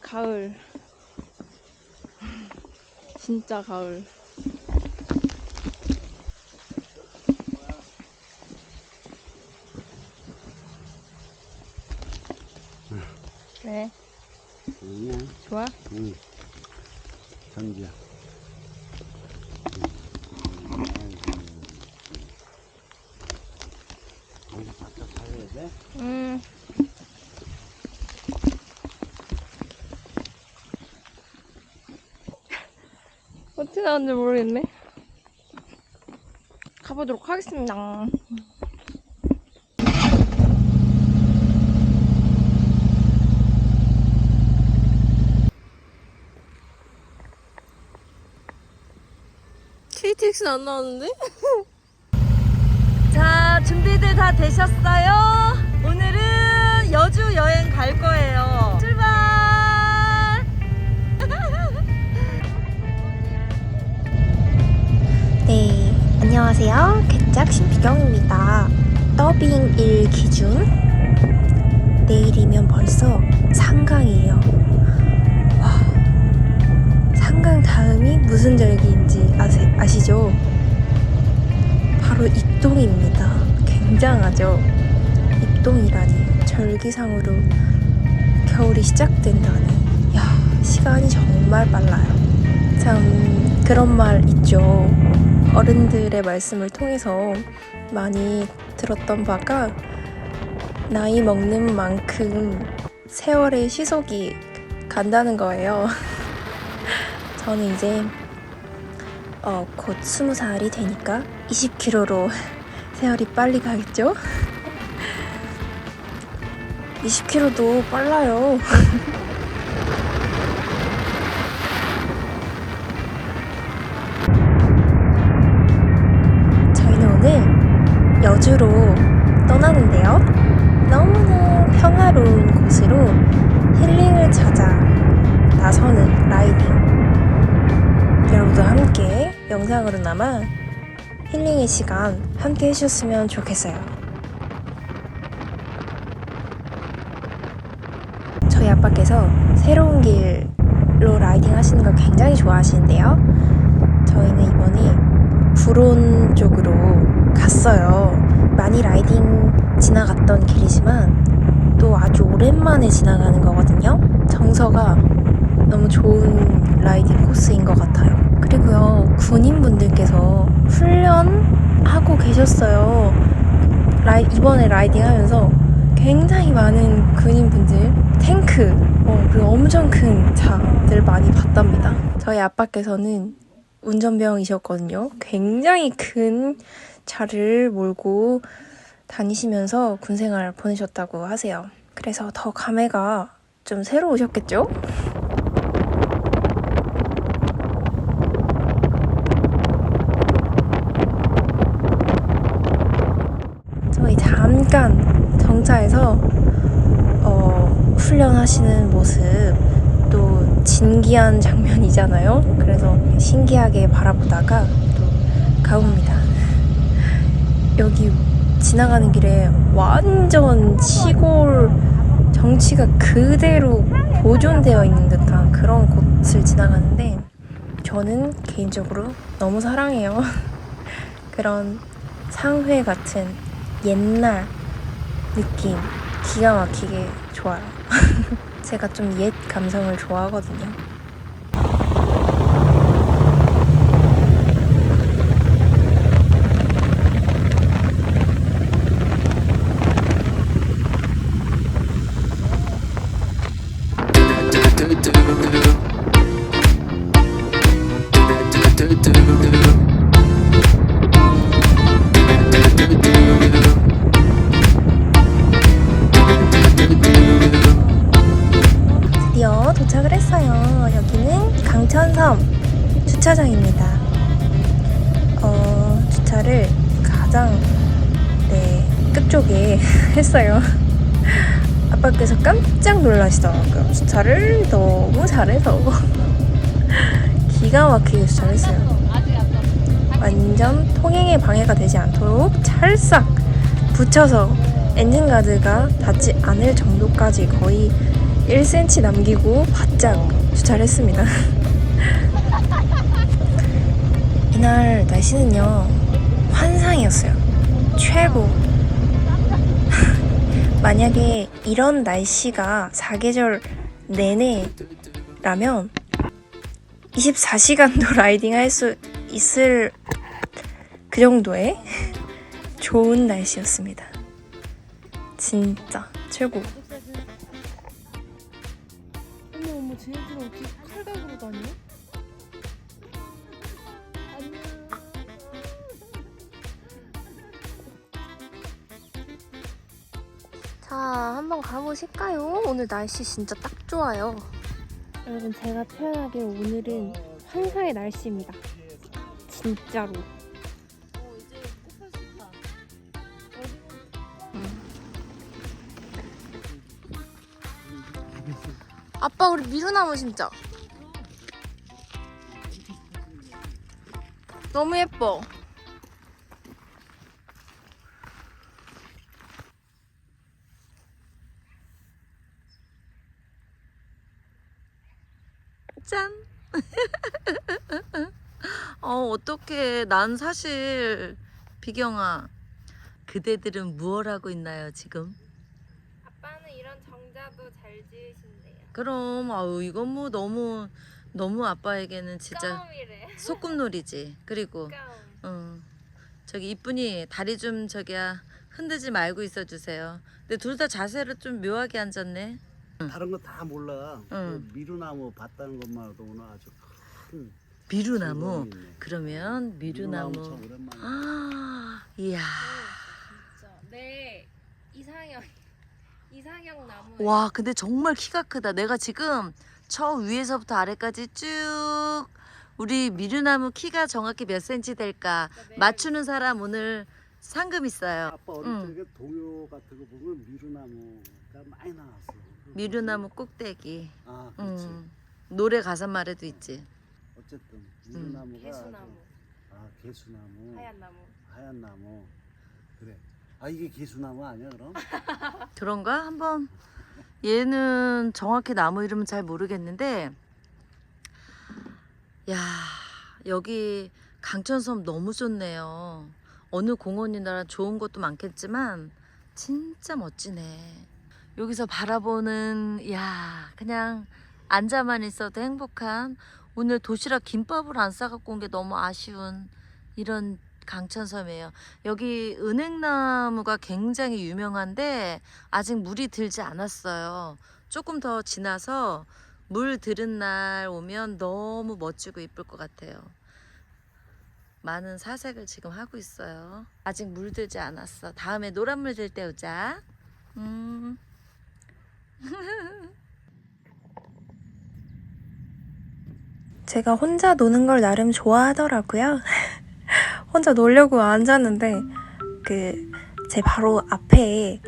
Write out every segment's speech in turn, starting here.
가을. 진짜 가을. 왜? 아니야. 좋아? 응. 전기야. 여기 바깥 살려야 돼? 음. 어떻게 나왔는지 모르겠네. 가보도록 하겠습니다. KTX는 안 나왔는데? 자, 준비들 다 되셨어요? 오늘은 여주 여행 갈 거예요. 안녕하세요. 개짝 신비경입니다. 더빙 1 기준. 내일이면 벌써 상강이에요. 와, 상강 다음이 무슨 절기인지 아세, 아시죠? 바로 입동입니다. 굉장하죠? 입동이라니, 절기상으로 겨울이 시작된다니. 야, 시간이 정말 빨라요. 참, 그런 말 있죠. 어른들의 말씀을 통해서 많이 들었던 바가 나이 먹는 만큼 세월의 시속이 간다는 거예요. 저는 이제 어, 곧 스무 살이 되니까 20km로 세월이 빨리 가겠죠? 20km도 빨라요. 여주로 떠나는데요. 너무나 평화로운 곳으로 힐링을 찾아 나서는 라이딩. 여러분도 함께 영상으로나마 힐링의 시간 함께 해주셨으면 좋겠어요. 저희 아빠께서 새로운 길로 라이딩 하시는 걸 굉장히 좋아하시는데요. 저희는 이번에 구론 쪽으로 갔어요. 많이 라이딩 지나갔던 길이지만 또 아주 오랜만에 지나가는 거거든요. 정서가 너무 좋은 라이딩 코스인 것 같아요. 그리고요, 군인분들께서 훈련하고 계셨어요. 라이, 이번에 라이딩 하면서 굉장히 많은 군인분들, 탱크, 어, 그리고 엄청 큰 차들 많이 봤답니다. 저희 아빠께서는 운전병이셨거든요. 굉장히 큰 차를 몰고 다니시면서 군 생활 보내셨다고 하세요. 그래서 더 감회가 좀 새로우셨겠죠? 저희 잠깐 정차해서 어, 훈련하시는 모습 또 진기한 장면이잖아요. 그래서 신기하게 바라보다가 또 가봅니다. 여기 지나가는 길에 완전 시골 정치가 그대로 보존되어 있는 듯한 그런 곳을 지나가는데 저는 개인적으로 너무 사랑해요. 그런 상회 같은 옛날 느낌 기가 막히게 좋아요. 제가 좀 옛 감성을 좋아하거든요. 했어요. 아빠께서 깜짝 놀라시더라고요. 주차를 너무 잘해서 기가 막히게 주차를 했어요. 완전 통행에 방해가 되지 않도록 찰싹 붙여서 엔진 가드가 닿지 않을 정도까지 거의 1cm 남기고 바짝 주차를 했습니다. 이날 날씨는요 환상이었어요. 최고. 만약에 이런 날씨가 사계절 내내라면 24시간도 라이딩 할 수 있을 그 정도의 좋은 날씨였습니다. 진짜 최고. 어머 어머 쟤네들은 어떻게 칼각으로 다녀? 한번 가보실까요? 오늘 날씨 진짜 딱 좋아요. 여러분, 제가 표현하기로 오늘은 환상의 날씨입니다. 진짜로. 아빠, 우리 미루나무 심자. 너무 예뻐. 짠. 어, 어떡해. 난 사실, 비경아, 그대들은 무얼 하고 있나요, 지금? 아빠는 이런 정자도 잘 지으신대요. 그럼, 아유, 이건 뭐 너무, 너무 아빠에게는 진짜. 소꿉놀이지. 그리고, 어, 저기 이쁜이 다리 좀 저기야 흔들지 말고 있어 주세요. 근데 둘 다 자세를 좀 묘하게 앉았네. 다른 거 다 몰라. 응. 그 미루나무 봤다는 것만으로도 오늘 아주 큰 미루나무. 즐거움이 있네. 그러면 미루나무. 참 오랜만에. 아, 이야. 진짜 내 이상형 이상형 나무. 와, 근데 정말 키가 크다. 내가 지금 저 위에서부터 아래까지 쭉 우리 미루나무 키가 정확히 몇 센치 될까 맞추는 사람 오늘 상금 있어요. 아빠 어릴 응. 적에 동요 같은 거 보면 미루나무가 많이 나왔어. 미루나무 꼭대기. 아, 그렇지. 음, 노래 가사 말에도 있지. 어쨌든 미루나무가 개수나무. 아주- 아 개수나무. 하얀 나무. 하얀 나무. 그래. 아 이게 개수나무 아니야 그럼? 그런가? 한번 얘는 정확히 나무 이름은 잘 모르겠는데 야 여기 강천섬 너무 좋네요 어느 공원이나 좋은 곳도 많겠지만 진짜 멋지네 여기서 바라보는 야 그냥 앉아만 있어도 행복한 오늘 도시락 김밥을 안 싸갖고 온 게 너무 아쉬운 이런 강천섬이에요 여기 은행나무가 굉장히 유명한데 아직 물이 들지 않았어요. 조금 더 지나서 물 들은 날 오면 너무 멋지고 이쁠 것 같아요. 많은 사색을 지금 하고 있어요. 아직 물 들지 않았어. 다음에 노란 물 들 때 오자. 음. 제가 혼자 노는 걸 나름 좋아하더라고요. 혼자 놀려고 앉았는데 그 제 바로 앞에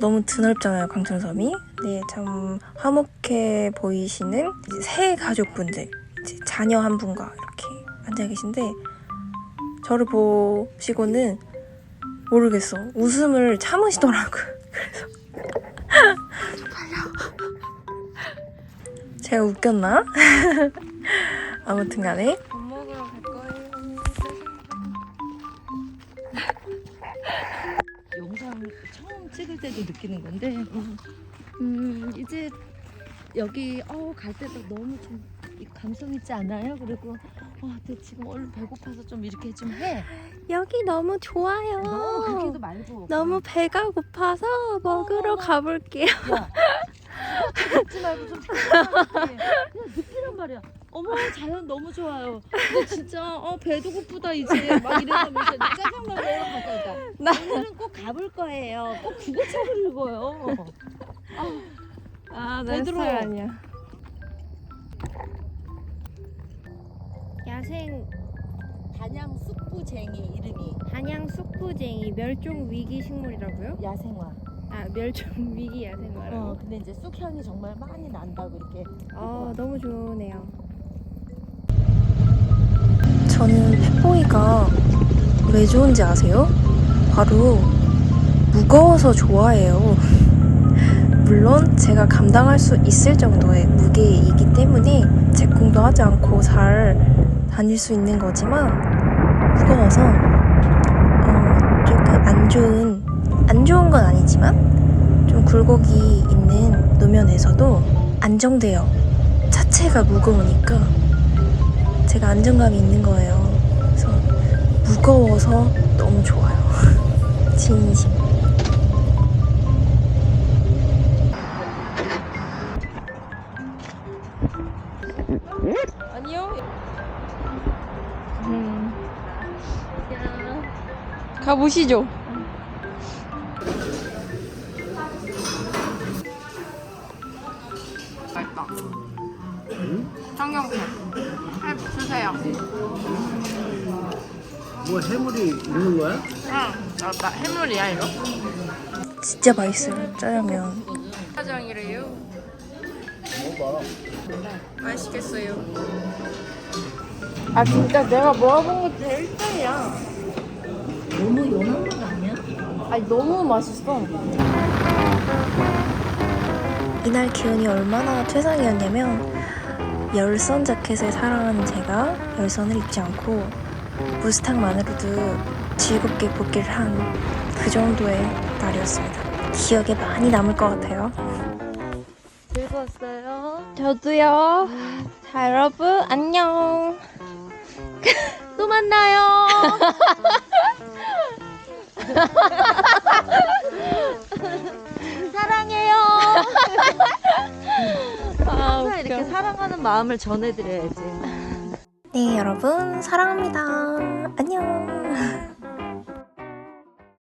너무 드넓잖아요 강천섬이. 네, 참 화목해 보이시는 새 가족분들, 이제 자녀 한 분과 이렇게 앉아 계신데 저를 보시고는 모르겠어 웃음을 참으시더라고요. 제가 웃겼나? 아무튼 간에 밥 먹으러 갈 거예요. 영상 처음 찍을 때도 느끼는 건데 음 이제 여기 어 갈 때도 너무 좀이 감성 있지 않아요? 그리고 어, 근데 지금 얼른 배고파서 좀 이렇게 좀 해. 여기 너무 좋아요. 너무 그렇게도 말고 너무 배가 고파서 먹으러 가볼게요. 야 먹지 말고 좀 생각하게 그냥 느끼란 말이야. 어머 자연 너무 좋아요. 근데 진짜 어 배도 고프다 이제 막 이러면서 짜장면 먹으러 갈 거니까 오늘은 꼭 가볼 거예요. 꼭 구급차를 읽어요. 아, 내 스타일 아니야. 야생 단양 쑥부쟁이 이름이 단양 쑥부쟁이 멸종 위기 식물이라고요? 야생화. 아 멸종 위기 야생화라고. 어 근데 이제 쑥 향이 정말 많이 난다고 이렇게. 어 너무 좋으네요. 저는 펫보이가 왜 좋은지 아세요? 바로 무거워서 좋아해요. 물론 제가 감당할 수 있을 정도의 무게이기 때문에 제공도 하지 않고 잘 다닐 수 있는 거지만 무거워서 어, 조금 안 좋은 안 좋은 건 아니지만 좀 굴곡이 있는 노면에서도 안정돼요. 차체가 무거우니까 제가 안정감이 있는 거예요. 그래서 무거워서 너무 좋아요. 진심. 아니요. 음. 가보시죠. 청경채. 해 주세요. 뭐 해물이 있는 거야? 응. 나 해물이야 이거? 진짜 맛있어요. 짜장면. 짜장이래요. 먹어봐. 맛있겠어요. 아 진짜 내가 먹어본 것 중에 1등이야. 너무 연한 건 아니야? 아니 너무 맛있어. 이날 기온이 얼마나 최상이었냐면 열선 자켓을 사랑하는 제가 열선을 입지 않고 무스탕만으로도 즐겁게 복귀를 한 그 정도의 날이었습니다. 기억에 많이 남을 것 같아요. 즐거웠어요. 저도요. 자 여러분 안녕. 또 만나요. 사랑하는 마음을 전해드려야지. 네 여러분 사랑합니다. 안녕.